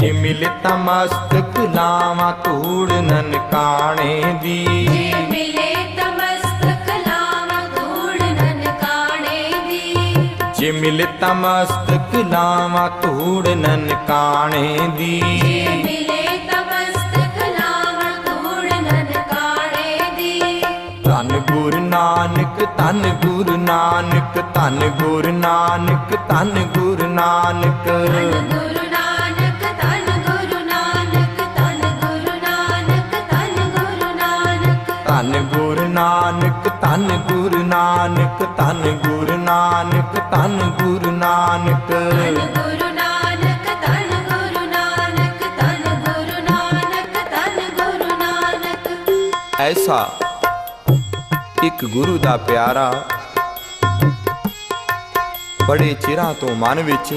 ਜੇ ਮਿਲੇ ਤਾਂ ਮਸਤਕ ਲਾਵਾਂ ਧੂੜ ਨਨਕਾਣੇ ਦੀ। ਜੇ ਮਿਲੇ ਤਮਸਤਕ ਲਾਵਾਂ ਧੂੜ ਨਨਕਾਣੇ ਦੀ। ਜੇ ਮਿਲੇ ਤਾਂ ਮਸਤਕ ਲਾਵਾਂ ਧੂੜ ਨਨਕਾਣੇ ਦੀ। ਜੇ ਮਿਲੇ ਤਮਸਤਕ ਲਾਵਾਂ ਧੂੜ ਨਨਕਾਣੇ ਦੀ। ਧੰਨ ਗੁਰੂ ਨਾਨਕ ਧੰਨ ਗੁਰੂ ਨਾਨਕ ਧੰਨ ਗੁਰੂ ਨਾਨਕ ਧੰਨ ਗੁਰੂ ਨਾਨਕ। ਧੰਨ ਗੁਰੂ ਧੰਨ ਗੁਰੂ ਨਾਨਕ ਧੰਨ ਗੁਰੂ ਨਾਨਕ ਧੰਨ ਗੁਰੂ ਨਾਨਕ ਧੰਨ ਗੁਰੂ ਨਾਨਕ। ਐਸਾ ਇੱਕ ਗੁਰੂ ਦਾ ਪਿਆਰਾ ਬੜੇ ਚਿਰਾਂ ਤੋਂ ਮਨ ਵਿੱਚ